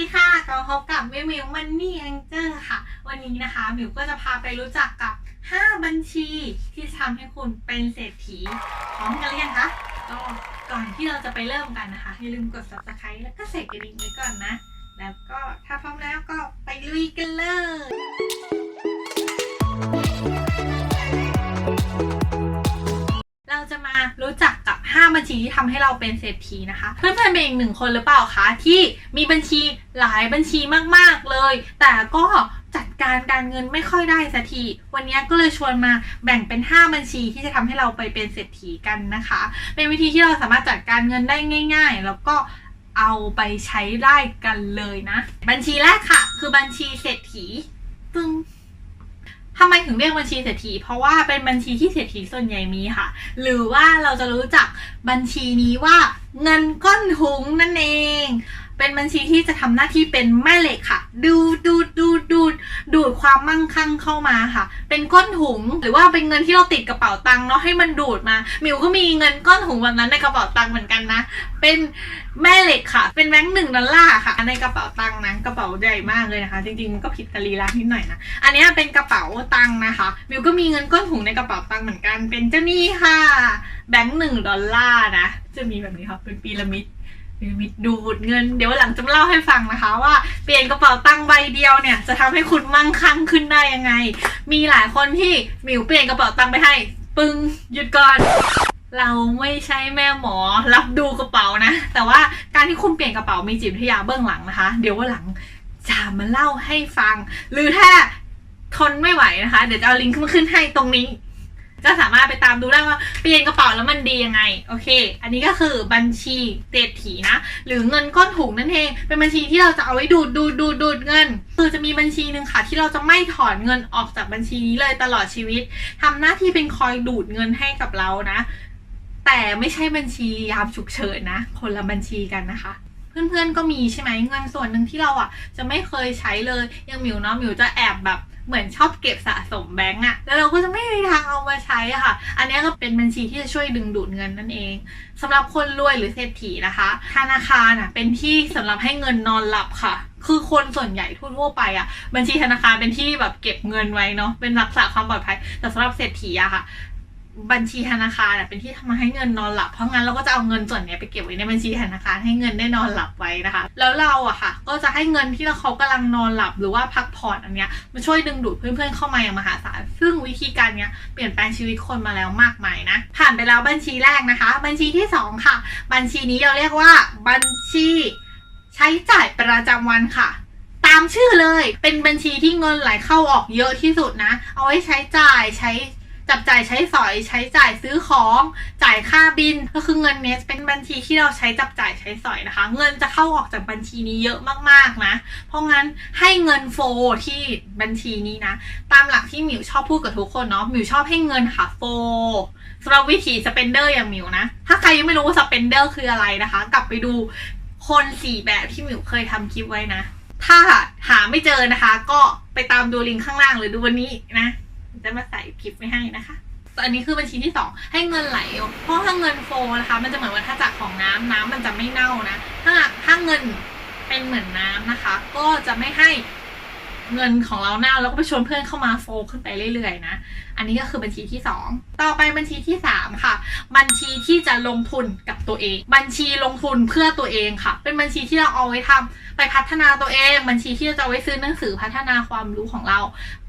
ดีค่ะก็พบกับมิวมิวมันนี่แองเจอร์ค่ะ วันนี้นะคะมิวก็จะพาไปรู้จักกับ 5 บัญชีที่ทำให้คุณเป็นเศรษฐีพร้อมกันหรือยังคะก็ก่อนที่เราจะไปเริ่มกันนะคะ อย่าลืมกด subscribe แล้วก็เสกกระดิ่งไว้ก่อนนะ แล้วก็ถ้าพร้อมแล้วก็ไปลุยกันเลยเราจะมารู้จัก 5 บัญชีที่ทำให้เราเป็นเศรษฐีนะคะ เพื่อนๆเป็นอีกหนึ่งคนหรือเปล่าคะที่มีบัญชีหลายบัญชีมากๆเลย แต่ก็จัดการการเงินไม่ค่อยได้สักที วันนี้ก็เลยชวนมาแบ่งเป็น 5 บัญชีที่จะทำให้เราไปเป็นเศรษฐีกันนะคะ เป็นวิธีที่เราสามารถจัดการเงินได้ง่าย ๆ แล้วก็เอาไปใช้ได้กันเลยนะ บัญชีแรกค่ะ คือบัญชีเศรษฐีปึ้ง ทำไมถึงเรียกบัญชีเศรษฐี เพราะว่าเป็นบัญชีที่เศรษฐีส่วนใหญ่มีค่ะ หรือว่าเราจะรู้จักบัญชีนี้ว่าเงินก้อนถุงนั่นเอง เป็นบัญชีที่จะทำหน้าที่เป็นแม่เหล็กค่ะ ดูดดูดดูดดูดดูดความมั่งคั่งเข้ามาค่ะ เป็นก้นถุงหรือว่าเป็นเงินที่เราติดกระเป๋าตังค์เนาะให้มันดูดมามิวก็มีเงินก้อนถุงแบบนั้นในกระเป๋าตังค์เหมือนกันนะ เป็นแม่เหล็กค่ะ เป็นแบงค์หนึ่งดอลลาร์ค่ะ ในกระเป๋าตังค์นะกระเป๋าใหญ่มากเลยนะคะ จริงๆมันก็ผิดตรีละนิดหน่อยนะอันนี้เป็นกระเป๋าตังค์นะคะมิวก็มีเงินก้นถุงในกระเป๋าตังค์เหมือนกัน เป็นเจ้าหนี้ค่ะ แบงค์หนึ่งดอลลาร์นะจะมีแบบนี้ค่ะเป็นพีระมิด พีมิดดูดเงิน เดี๋ยววันหลังจะมาเล่าให้ฟังนะคะ ว่าเปลี่ยนกระเป๋าตังค์ใบเดียวเนี่ย จะทำให้คุณมั่งคั่งขึ้นได้ยังไง มีหลายคนที่มิวเปลี่ยนกระเป๋าตังค์ไปให้ ปึ้งหยุดก่อน เราไม่ใช่แม่หมอรับดูกระเป๋านะ แต่ว่าการที่คุณเปลี่ยนกระเป๋ามีจิตวิทยาเบื้องหลังนะคะ เดี๋ยววันหลังจะมาเล่าให้ฟัง หรือถ้าทนไม่ไหวนะคะ เดี๋ยวจะเอาลิงก์ขึ้นขึ้นให้ตรงนี้ จะสามารถไปตามดูได้ว่าเปลี่ยนกระเป๋าแล้วมันดียังไง โอเค อันนี้ก็คือบัญชีเศรษฐีนะ หรือเงินก้อนถุงนั่นเอง เป็นบัญชีที่เราจะเอาไว้ดูดดูดดูดดูดเงิน คือจะมีบัญชีหนึ่งค่ะ ที่เราจะไม่ถอนเงินออกจากบัญชีนี้เลยตลอดชีวิตทำหน้าที่เป็นคอยดูดเงินให้กับเรานะ แต่ไม่ใช่บัญชียามฉุกเฉินนะ คนละบัญชีกันนะคะ เพื่อนๆก็มีใช่ไหมเงินส่วนหนึ่งที่เราอะ จะไม่เคยใช้เลยอยังหมิวเนาะหมิวจะแอบแบบเหมือนชอบเก็บสะสมแบงก์อะแล้วเราก็จะไม่มีทางเอามาใช้อะค่ะ อันนี้ก็เป็นบัญชีที่จะช่วยดึงดูดเงินนั่นเองสำหรับคนรวยหรือเศรษฐีนะคะ ธนาคารอะเป็นที่สำหรับให้เงินนอนหลับค่ะ คือคนส่วนใหญ่ทั่วๆไปอะบัญชีธนาคารเป็นที่แบบเก็บเงินไว้เนาะ เป็นรักษาความปลอดภัย แต่สำหรับเศรษฐีอะค่ะ บัญชีธนาคารเป็นที่ทำให้เงินนอนหลับ เพราะงั้นเราก็จะเอาเงินส่วนนี้ไปเก็บไว้ในบัญชีธนาคารให้เงินได้นอนหลับไว้นะคะ แล้วเราอะค่ะ ก็จะให้เงินที่เราเขากำลังนอนหลับหรือว่าพักผ่อนอันเนี้ยมาช่วยดึงดูดเพื่อนๆเข้ามาอย่างมหาศาล ซึ่งวิธีการเนี้ยเปลี่ยนแปลงชีวิตคนมาแล้วมากมายนะ ผ่านไปแล้วบัญชีแรกนะคะ บัญชีที่สองค่ะ บัญชีนี้เราเรียกว่าบัญชีใช้จ่ายประจำวันค่ะตามชื่อเลย เป็นบัญชีที่เงินไหลเข้าออกเยอะที่สุดนะ เอาไว้ใช้จ่ายใช้ จับจ่ายใช้สอยใช้จ่ายซื้อของจ่ายค่าบินก็คือเงินเนี้เป็นบัญชีที่เราใช้จับจ่ายใช้สอยนะคะ เงินจะเข้าออกจากบัญชีนี้เยอะมากๆนะ เพราะงั้นให้เงินโฟที่บัญชีนี้นะ ตามหลักที่หมิวชอบพูดกับทุกคนเนาะหมิวชอบให้เงินค่ะโฟสำหรับวิธีสเปนเดอร์อย่างหมิวนะ ถ้าใครยังไม่รู้ว่าสเปนเดอร์คืออะไรนะคะ กลับไปดูคนสี่แบบที่หมิวเคยทำคลิปไว้นะ ถ้าหาไม่เจอนะคะ ก็ไปตามดูลิงก์ข้างล่างหรือดูวันนี้นะ จะมาใส่คลิปไว้ให้นะคะตอันนี้คือบัญชีที่สองให้เงินไหล เพราะถ้าเงินโฟนะคะ มันจะเหมือนวัฏจักรของน้ำน้ำมันจะไม่เน่านะ ถ้าถ้าเงินเป็นเหมือนน้ำนะคะ ก็จะไม่ให้ เงินของเราเน่าแล้วก็ไปชวนเพื่อนเข้ามาโฟลขึ้นไปเรื่อยๆนะ อันนี้ก็คือบัญชีที่สองต่อไปบัญชีที่สามค่ะ บัญชีที่จะลงทุนกับตัวเอง บัญชีลงทุนเพื่อตัวเองค่ะ เป็นบัญชีที่เราเอาไว้ทำไปพัฒนาตัวเอง บัญชีที่เราจะเอาไว้ซื้อหนังสือพัฒนาความรู้ของเรา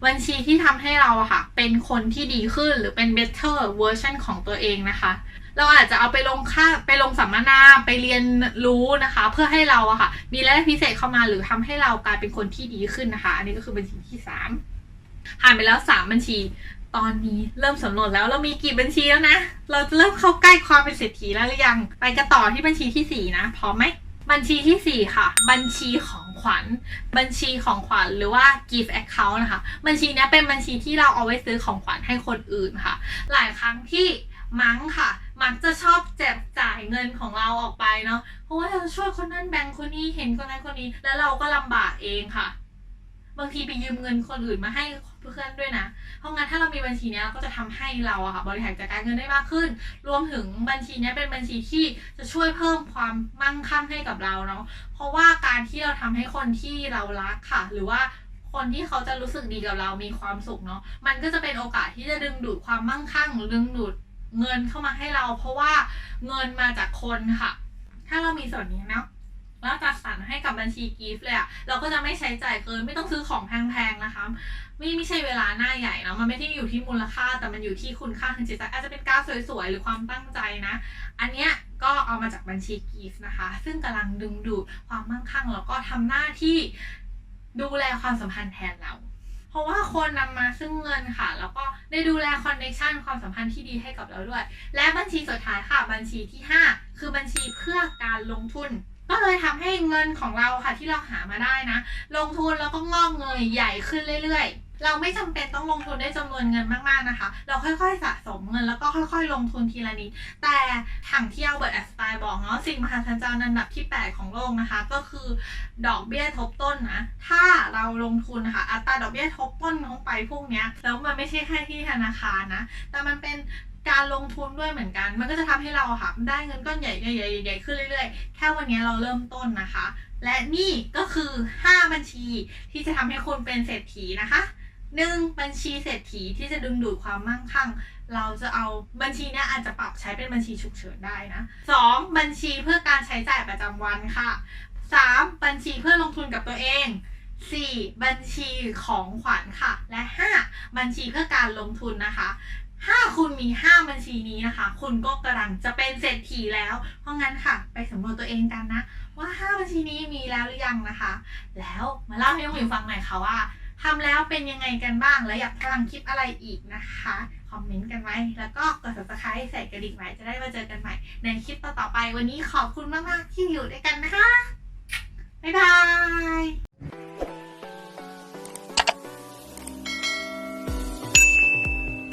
บัญชีที่ทำให้เราค่ะ เป็นคนที่ดีขึ้นหรือเป็น better version ของตัวเองนะคะ เราอาจจะเอาไปลงค่าไปลงสัมมนาไปเรียนรู้นะคะ เพื่อให้เราอะค่ะ มีรายได้พิเศษเข้ามาหรือทำให้เรากลายเป็นคนที่ดีขึ้นนะคะ อันนี้ก็คือบัญชีที่สามผ่านไปแล้วสามบัญชี ตอนนี้เริ่มสำรวจแล้วเรามีกี่บัญชีแล้วนะ เราจะเริ่มเข้าใกล้ความเป็นเศรษฐีแล้วหรือยัง ไปกันต่อที่บัญชีที่สี่นะพร้อมไหมบัญชีที่สี่ค่ะ บัญชีของขวัญ บัญชีของขวัญหรือว่า gift account นะคะ บัญชีนี้เป็นบัญชีที่เราเอาไว้ซื้อของขวัญให้คนอื่นค่ะ หลายครั้งที่มั้งค่ะ มักจะชอบแจกจ่ายเงินของเราออกไปเนาะเพราะว่าเราช่วยคนนั้นแบ่งคนนี้เห็นคนนั้นคนนี้ แล้วเราก็ลำบากเองค่ะ บางทีไปยืมเงินคนอื่นมาให้เพื่อนด้วยนะ เพราะงั้นถ้าเรามีบัญชีเนี้ยเราก็จะทำให้เราอะค่ะบริหารจัดการเงินได้มากขึ้น รวมถึงบัญชีเนี้ยเป็นบัญชีที่จะช่วยเพิ่มความมั่งคั่งให้กับเราเนาะ เพราะว่าการที่เราทำให้คนที่เรารักค่ะ หรือว่าคนที่เขาจะรู้สึกดีกับเรามีความสุขเนาะ มันก็จะเป็นโอกาสที่จะดึงดูดความมั่งคั่งดึงดูด เงินเข้ามาให้เรา เพราะว่าเงินมาจากคนค่ะ ถ้าเรามีส่วนนี้เนาะแล้วจัดสรรให้กับบัญชีกิฟต์เลยอะเราก็จะไม่ใช้จ่ายเกินไม่ต้องซื้อของแพงๆนะคะไม่ไม่ใช่เวลาหน้าใหญ่เนาะมันไม่ได้อยู่ที่มูลค่าแต่มันอยู่ที่คุณค่าทางจิตใจอาจจะเป็นการสวยๆ หรือความตั้งใจนะ อันเนี้ยก็เอามาจากบัญชีกิฟต์นะคะ ซึ่งกำลังดึงดูดความมั่งคั่งแล้วก็ทำหน้าที่ดูแลความสัมพันธ์แทนเรา เพราะว่าคนนำมาซึ่งเงินค่ะ แล้วก็ ได้ดูแลคอนเนคชันความสัมพันธ์ที่ดีให้กับเราด้วย และบัญชีสุดท้ายค่ะ บัญชีที่ 5 คือบัญชีเพื่อการลงทุน ก็เลยทำให้เงินของเราค่ะที่เราหามาได้นะ ลงทุนแล้วก็งอกเงยใหญ่ขึ้นเรื่อยๆ เราไม่จำเป็นต้องลงทุนได้จำนวนเงินมากๆนะคะ เราค่อยๆสะสมเงินแล้วก็ค่อยๆ ลงทุนทีละนิด แต่ทางที่อัลเบิร์ตแอสไตน์บอกเนาะสิ่งมหัศจรรย์อันดับที่ 8 ของโลกนะคะ ก็คือดอกเบี้ยทบต้นนะ ถ้าเราลงทุนนะคะอัตราดอกเบี้ยทบต้นลงไปพวกเนี้ยแล้วมันไม่ใช่แค่ที่ธนาคารนะ แต่มันเป็นการลงทุนด้วยเหมือนกัน มันก็จะทำให้เราค่ะได้เงินก้อนใหญ่ใหญ่ใหญ่ใหญ่ขึ้นเรื่อยๆ แค่วันนี้เราเริ่มต้นนะคะ และนี่ก็คือ 5 บัญชีที่จะทำให้คุณเป็นเศรษฐีนะคะ หนึ่งบัญชีเศรษฐีที่จะดึงดูดความมั่งคั่ง เราจะเอาบัญชีนี้อาจจะปรับใช้เป็นบัญชีฉุกเฉินได้นะสองบัญชีเพื่อการใช้จ่ายประจำวันค่ะสามบัญชีเพื่อลงทุนกับตัวเอง 4. บัญชีของขวัญค่ะ และ 5. บัญชีเพื่อการลงทุนนะคะถ้าคุณมี 5 บัญชีนี้นะคะ คุณก็กำลังจะเป็นเศรษฐีแล้ว เพราะงั้นค่ะ ไปสำรวจตัวเองกันนะ ว่า 5 บัญชีนี้มีแล้วหรือยังนะคะ แล้วมาเล่าให้น้องหมิวฟังหน่อยค่ะว่า ทำแล้วเป็นยังไงกันบ้าง และอยากฟังคลิปอะไรอีกนะคะ คอมเมนต์กันไว้ แล้วก็กด subscribe ใส่กระดิ่งไว้จะได้มาเจอกันใหม่ ในคลิปต่อๆไป วันนี้ขอบคุณมากๆที่อยู่ด้วยกันนะคะ บ๊ายบาย